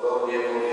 Podobnie po